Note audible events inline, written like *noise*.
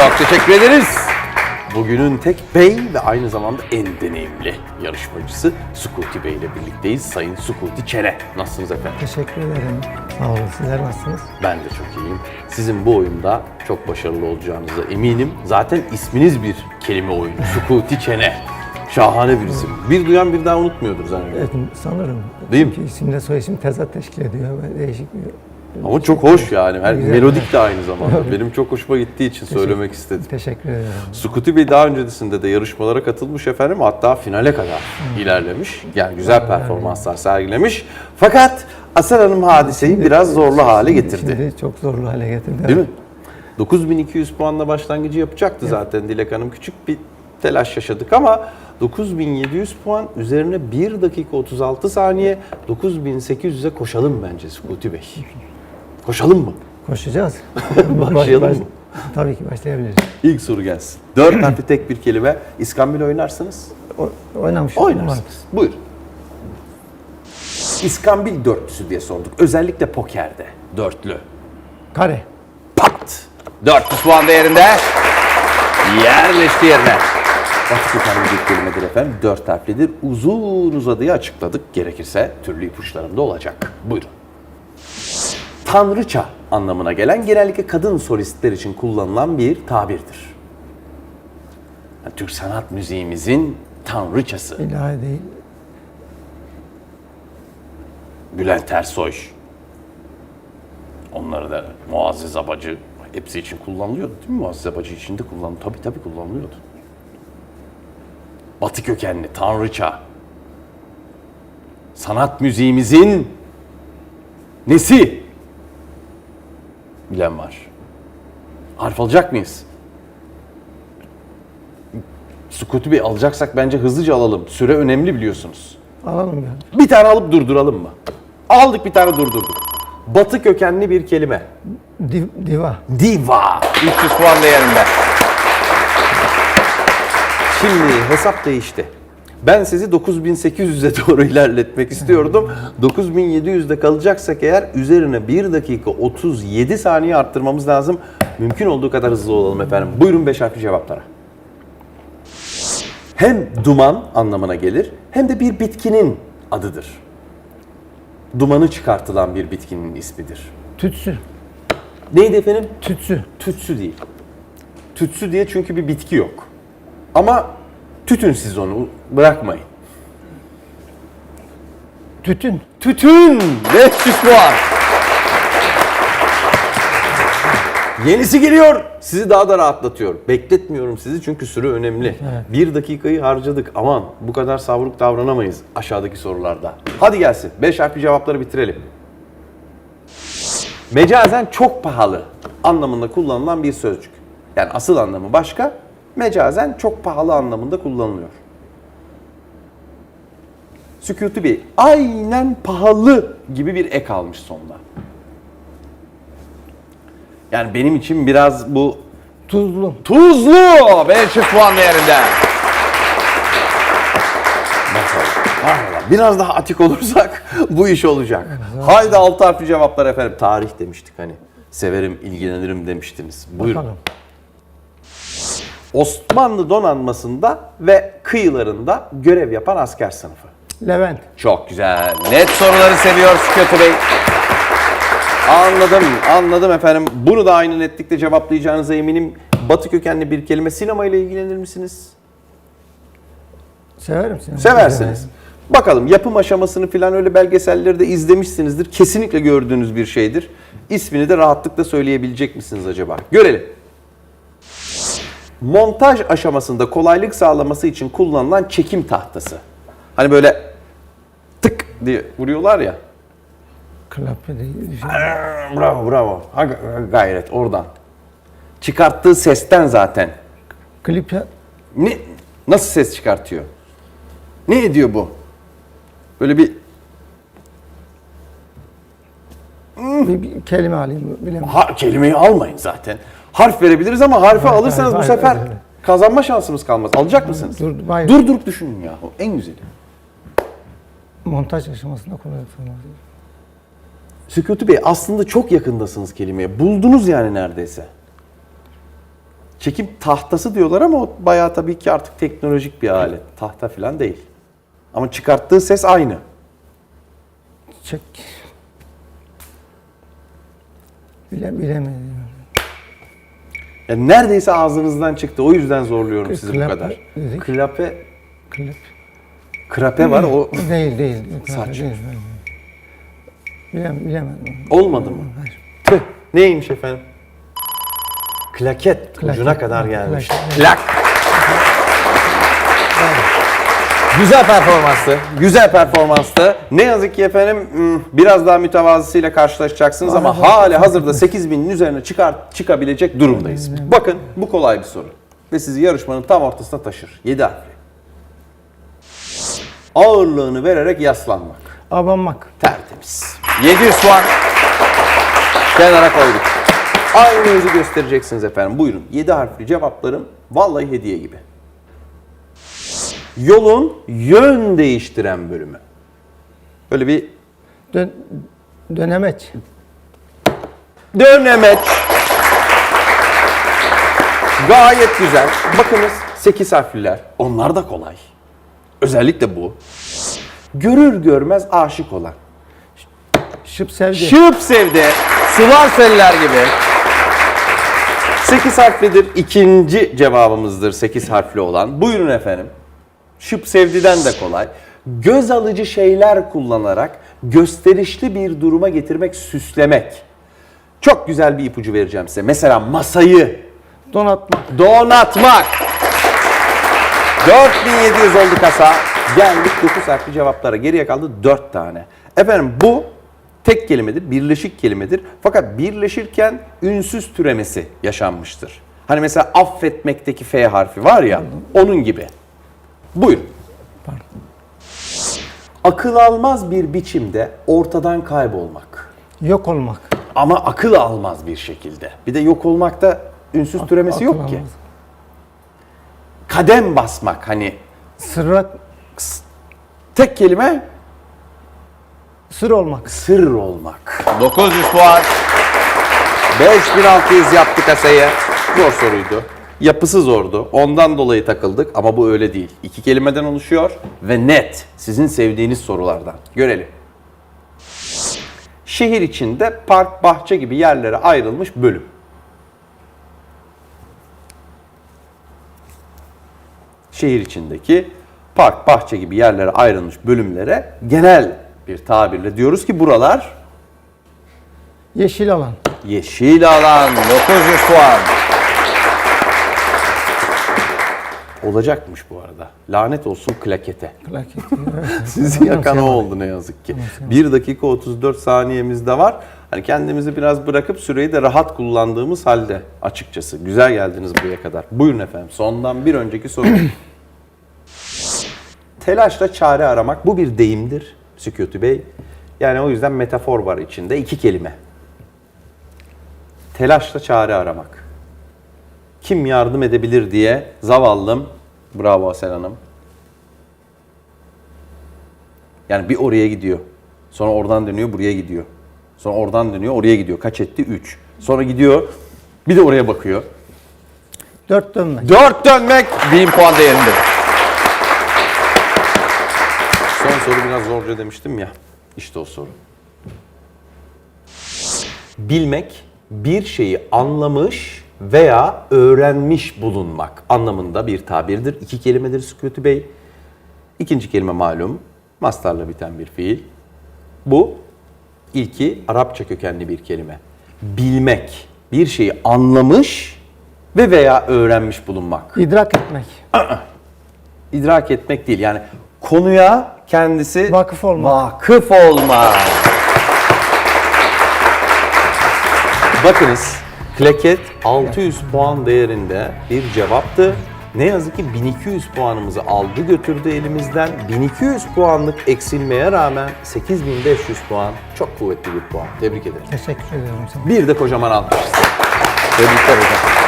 Çok teşekkür ederiz. Bugünün tek bey ve aynı zamanda en deneyimli yarışmacısı Sukuti Bey ile birlikteyiz. Sayın Sukuti Çene. Nasılsınız efendim? Teşekkür ederim. Sağ olun. Sizler nasılsınız? Ben de çok iyiyim. Sizin bu oyunda çok başarılı olacağınıza eminim. Zaten isminiz bir kelime oyunu. Sukuti Çene. Şahane bir isim. Bir duyan bir daha unutmuyordur zannediyorum. Evet, sanırım. Değil mi? Çünkü isimle soy isim tezat teşkil ediyor. Böyle değişik bir... Ama çok hoş yani. Her, Güzel. melodik de aynı zamanda. *laughs* Benim çok hoşuma gittiği için söylemek istedim. Teşekkür ederim. Sukuti Bey daha öncesinde de yarışmalara katılmış efendim. Hatta finale kadar ilerlemiş. Yani güzel performanslar sergilemiş. Fakat Asel Hanım hadiseyi biraz zorlu hale getirdi. Şimdi çok zorlu hale getirdi. Değil mi? 9200 puanla başlangıcı yapacaktı zaten Dilek Hanım. Küçük bir telaş yaşadık ama 9700 puan üzerine 1 dakika 36 saniye 9800'e koşalım bence Sukuti Bey. *laughs* Koşalım mı? Koşacağız. *laughs* Başlayalım mı? Tabii ki başlayabiliriz. İlk soru gelsin. Dört harfli tek bir kelime. İskambil oynarsınız. O, oynamış. Oynarsınız. Buyurun. İskambil dörtlüsü diye sorduk. Özellikle pokerde. Dörtlü. Kare. Pat! 400 puan değerinde. Yerleşti yerine. Basit önemli bir kelimedir efendim. Dört harflidir. Uzun uzadıya açıkladık. Gerekirse türlü ipuçlarım da olacak. Buyurun. Tanrıça anlamına gelen genellikle kadın solistler için kullanılan bir tabirdir. Yani Türk sanat müziğimizin tanrıçası. İlahi değil. Bülent Ersoy. Onları da Muazzez Abacı hepsi için kullanılıyordu değil mi? Muazzez Abacı için de kullanılıyordu. Tabii tabii kullanılıyordu. Batı kökenli tanrıça. Sanat müziğimizin nesi? Bilen var. Harf alacak mıyız? Sukutu Bey alacaksak bence hızlıca alalım. Süre önemli biliyorsunuz. Alalım ya. Bir tane alıp durduralım mı? Aldık bir tane durdurduk. Batı kökenli bir kelime. Div- diva. Diva. 300 puan değerinde. Şimdi hesap değişti. Ben sizi 9800'e *laughs* doğru ilerletmek istiyordum. 9700'de kalacaksak eğer üzerine 1 dakika 37 saniye arttırmamız lazım. Mümkün olduğu kadar hızlı olalım efendim. Buyurun 5 harfli cevaplara. Hem duman anlamına gelir hem de bir bitkinin adıdır. Dumanı çıkartılan bir bitkinin ismidir. Tütsü. Neydi efendim? Tütsü. Tütsü değil. Tütsü diye çünkü bir bitki yok. Ama tütün siz onu bırakmayın. Tütün. Tütün 500 puan. Yenisi geliyor. Sizi daha da rahatlatıyor. Bekletmiyorum sizi çünkü süre önemli. Evet. Bir dakikayı harcadık. Aman bu kadar savruk davranamayız aşağıdaki sorularda. Hadi gelsin. 5 harfli cevapları bitirelim. Mecazen çok pahalı anlamında kullanılan bir sözcük. Yani asıl anlamı başka. Mecazen çok pahalı anlamında kullanılıyor. Sükutu bir aynen pahalı gibi bir ek almış sonuna. Yani benim için biraz bu Tuzlu. tuzlu 500 puan değerinde. Biraz daha atik olursak *laughs* bu iş olacak. Haydi altı harfli cevaplar efendim. Tarih demiştik hani. Severim, ilgilenirim demiştiniz. Buyurun. Bakalım. Osmanlı donanmasında ve kıyılarında görev yapan asker sınıfı. Levent. Çok güzel. Net soruları seviyor Kötü Bey. Anladım, anladım efendim. Bunu da aynı netlikte cevaplayacağınıza eminim. Batı kökenli bir kelime. Sinema ile ilgilenir misiniz? Severim seni. Seversiniz. Bakalım yapım aşamasını falan öyle belgeselleri de izlemişsinizdir. Kesinlikle gördüğünüz bir şeydir. İsmini de rahatlıkla söyleyebilecek misiniz acaba? Görelim. Montaj aşamasında kolaylık sağlaması için kullanılan çekim tahtası. Hani böyle tık diye vuruyorlar ya. Klavye değil. Bravo bravo. Ha, gayret oradan. Çıkarttığı sesten zaten. Klip ya- Ne nasıl ses çıkartıyor? Ne ediyor bu? Böyle bir bir, bir kelime alayım. Bilemiyorum. ha, kelimeyi almayın zaten. Harf verebiliriz ama harfi Hayır, alırsanız hayır, bu sefer hayır, hayır. kazanma şansımız kalmaz. Alacak mısınız? Dur, hayır. Dur durup düşünün ya. En güzeli. Montaj aşamasında kullanıyorum. Sükutu Bey aslında çok yakındasınız kelimeye. Buldunuz yani neredeyse. Çekim tahtası diyorlar ama o bayağı tabii ki artık teknolojik bir alet. Tahta falan değil. Ama çıkarttığı ses aynı. Çek. Bile, bilemedim. Yani neredeyse ağzınızdan çıktı. O yüzden zorluyorum sizi bu Klape kadar. dedik. Klape, Klip. krape var. O Değil, değil. Saç. Değil, değil. Bilem, bilemedim. olmadı mı? Hayır. Tüh. Neymiş efendim? Klaket. Klaket. Ucuna kadar gelmiş. Klaket. Klak. Güzel performanstı. Güzel performanstı. Ne yazık ki efendim hmm, biraz daha mütevazısıyla karşılaşacaksınız ama hali hazırda 8000'in üzerine çıkar çıkabilecek durumdayız. Bakın bu kolay bir soru. Ve sizi yarışmanın tam ortasına taşır. 7 harfli. Ağırlığını vererek yaslanmak. Abanmak. Tertemiz. 700 puan. Kenara koyduk. Aynı izi göstereceksiniz efendim. Buyurun. 7 harfli cevaplarım vallahi hediye gibi. Yolun yön değiştiren bölümü. Böyle bir Dön, dönemeç. dönemeç. Gayet güzel. Bakınız 8 harfliler. Onlar da kolay. Özellikle bu. Görür görmez aşık olan. Şıp sevdi. Şıp sevdi. Sular seller gibi. 8 harflidir. İkinci cevabımızdır 8 harfli olan. Buyurun efendim. Şıp sevdiden de kolay. Göz alıcı şeyler kullanarak gösterişli bir duruma getirmek, süslemek. Çok güzel bir ipucu vereceğim size. Mesela masayı Donatmak. donatmak. 4700 oldu kasa. Geldik 9 harfli cevaplara. Geriye kaldı 4 tane. Efendim bu tek kelimedir, birleşik kelimedir. Fakat birleşirken ünsüz türemesi yaşanmıştır. Hani mesela affetmekteki F harfi var ya, onun gibi. Buyurun. Akıl almaz bir biçimde ortadan kaybolmak. Yok olmak. Ama akıl almaz bir şekilde. Bir de yok olmakta ünsüz türemesi Akıl yok ki. Kadem basmak hani Sırrak. tek kelime Sır olmak. sır olmak. 900 puan. 5600 yaptı kasayı. Zor soruydu. Yapısı zordu. Ondan dolayı takıldık ama bu öyle değil. İki kelimeden oluşuyor ve net. Sizin sevdiğiniz sorulardan. Görelim. Şehir içinde park, bahçe gibi yerlere ayrılmış bölüm. Şehir içindeki park, bahçe gibi yerlere ayrılmış bölümlere genel bir tabirle diyoruz ki buralar Yeşil alan. Yeşil alan 900 puan. Olacakmış bu arada. Lanet olsun klakete. Plaket. *laughs* Sizi yakan o oldu ne yazık ki. 1 dakika 34 saniyemiz de var. Hani kendimizi biraz bırakıp süreyi de rahat kullandığımız halde açıkçası. Güzel geldiniz buraya kadar. Buyurun efendim. Sondan bir önceki soru. *clears throat* Telaşla çare aramak. Bu bir deyimdir Sükutu Bey. Yani o yüzden metafor var içinde. iki kelime. Telaşla çare aramak. Kim yardım edebilir diye zavallım. Bravo Asel Hanım. Yani bir oraya gidiyor. Sonra oradan dönüyor buraya gidiyor. Sonra oradan dönüyor oraya gidiyor. Kaç etti? 3. Sonra gidiyor bir de oraya bakıyor. Dört dönmek. 4 dönmek 1000 puan değerinde. Son soru biraz zorca demiştim ya. İşte o soru. Bilmek bir şeyi anlamış veya öğrenmiş bulunmak anlamında bir tabirdir. İki kelimedir Sükutu Bey. İkinci kelime malum. Mastarla biten bir fiil. Bu ilki Arapça kökenli bir kelime. Bilmek, bir şeyi anlamış ve veya öğrenmiş bulunmak. İdrak etmek. *clears throat* İdrak etmek değil yani konuya kendisi Vakıf olmak. Vakıf olmak. Bakınız Kleket 600 puan değerinde bir cevaptı. Ne yazık ki 1200 puanımızı aldı götürdü elimizden. 1200 puanlık eksilmeye rağmen 8500 puan çok kuvvetli bir puan. Tebrik ederim. Teşekkür ediyorum sana. Bir de kocaman alkış. Tebrikler hocam.